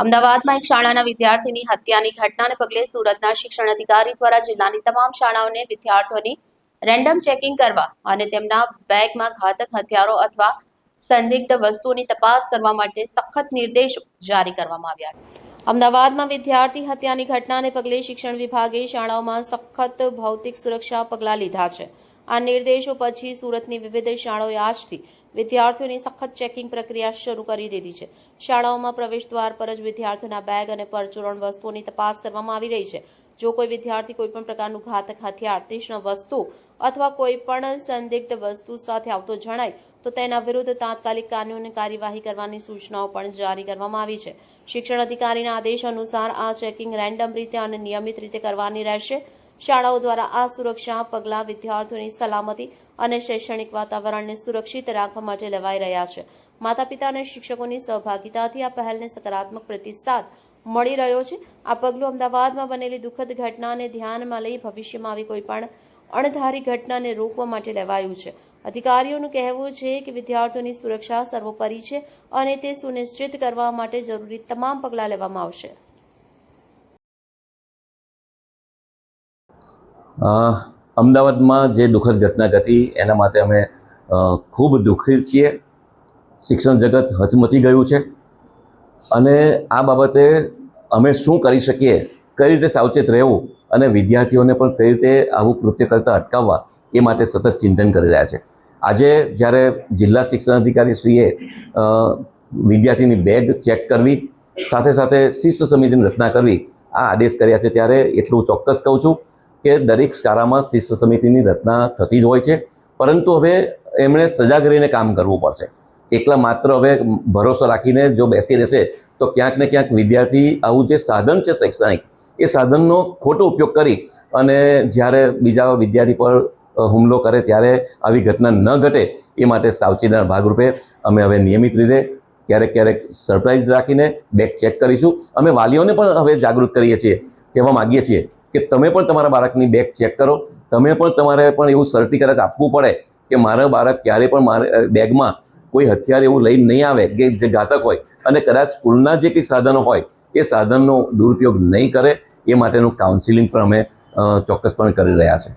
અમદાવાદમાં એક શાળાના વિદ્યાર્થીની હત્યાની ઘટનાને પગલે સુરતના શિક્ષણ અધિકારી દ્વારા જિલ્લાની તમામ શાળાઓને વિદ્યાર્થીઓની રેન્ડમ ચેકિંગ કરવા અને તેમના બેગમાં ઘાતક હથિયારો અથવા સંદિગ્ધ વસ્તુઓની તપાસ કરવા માટે સખત નિર્દેશો જારી કરવામાં આવ્યા અમદાવાદમાં વિદ્યાર્થી હત્યાની ઘટનાને પગલે શિક્ષણ વિભાગે શાળાઓમાં સખત ભૌતિક સુરક્ષા પગલાં લીધા છે. આ નિર્દેશો પછી સુરતની વિવિધ શાળાઓએ આજથી વિદ્યાર્થીઓની સખત ચેકિંગ પ્રક્રિયા શરૂ કરી દીધી છે. શાળાઓમાં પ્રવેશ દ્વાર પર જ વિદ્યાર્થીઓના બેગ અને પરચુરણ વસ્તુઓની તપાસ કરવામાં આવી રહી છે. જો કોઈ વિદ્યાર્થી કોઈપણ પ્રકારનું ઘાતક હથિયાર, તીક્ષ્ણ વસ્તુ અથવા કોઈપણ સંદિગ્ધ વસ્તુ સાથે આવતો જણાય, તો તેના વિરુદ્ધ તાત્કાલિક કાનૂની કાર્યવાહી કરવાની સૂચનાઓ પણ જારી કરવામાં આવી છે. શિક્ષણ અધિકારીના આદેશ અનુસાર આ ચેકિંગ રેન્ડમ રીતે અને નિયમિત રીતે કરવાની રહેશે. શાળાઓ દ્વારા આ સુરક્ષા પગલાં વિદ્યાર્થીઓની સલામતી અને શૈક્ષણિક વાતાવરણને સુરક્ષિત રાખવા માટે લેવાઈ રહ્યા છે. માતા પિતા અને શિક્ષકોની સહભાગિતાથી આ પહેલને સકારાત્મક પ્રતિસાદ મળી રહ્યો છે. આ પગલું અમદાવાદમાં બનેલી દુઃખદ ઘટનાને ધ્યાનમાં લઈ ભવિષ્યમાં આવી કોઈપણ અણધારી ઘટનાને રોકવા માટે લેવાયું છે. અધિકારીઓનું કહેવું છે કે વિદ્યાર્થીઓની સુરક્ષા સર્વોપરી છે અને તે સુનિશ્ચિત કરવા માટે જરૂરી તમામ પગલાં લેવામાં આવશે. અમદાવાદમાં જે દુઃખદ ઘટના ઘટી, એના માટે અમે ખૂબ દુઃખી છીએ. શિક્ષણ જગત હચમચી ગયું છે. અને આ બાબતે અમે શું કરી શકીએ, કઈ રીતે સાવચેત રહેવું અને વિદ્યાર્થીઓને પણ કઈ રીતે આવું કૃત્ય કરતાં અટકાવવા, એ માટે સતત ચિંતન કરી રહ્યા છે. આજે જ્યારે જિલ્લા શિક્ષણ અધિકારી શ્રીએ વિદ્યાર્થીની બેગ ચેક કરવી, સાથે સાથે શિસ્ત સમિતિની રચના કરવી, આ આદેશ કર્યા છે, ત્યારે એટલું ચોક્કસ કહું છું. કે દરેક શાળામાં શિસ્ત સમિતિની રચના થતી જ હોય છે. પરંતુ હવે એમણે સજાગ રહીને કામ કરવું પડશે. એકલા માત્ર હવે ભરોસો રાખીને જો બેસી રહેશે, તો ક્યાંક ને ક્યાંક વિદ્યાર્થી આવું જે સાધન છે શૈક્ષણિક, એ સાધનનો ખોટો ઉપયોગ કરી અને જ્યારે બીજા વિદ્યાર્થી પર હુમલો કરે ત્યારે આવી ઘટના ન ઘટે, એ માટે સાવચેતીના ભાગરૂપે અમે હવે નિયમિત રીતે ક્યારેક ક્યારેક સરપ્રાઇઝ રાખીને બેગ ચેક કરીશું. અમે વાલીઓને પણ હવે જાગૃત કરીએ છીએ, કહેવા માગીએ છીએ કે તમે પણ તમારા બાળકની બેગ ચેક કરો. તમે પણ તમારે પણ એવું સર્ટિફિકેટ આપવું પડે કે મારા બાળક ક્યારે પણ મારે બેગમાં કોઈ હથિયાર એવું લઈને નહીં આવે, કે જે ઘાતક હોય. અને કદાચ સ્કૂલના જે કંઈ સાધનો હોય, એ સાધનનો દુરુપયોગ નહીં કરે. એ માટેનું કાઉન્સિલિંગ પણ અમે ચોક્કસપણે કરી રહ્યા છે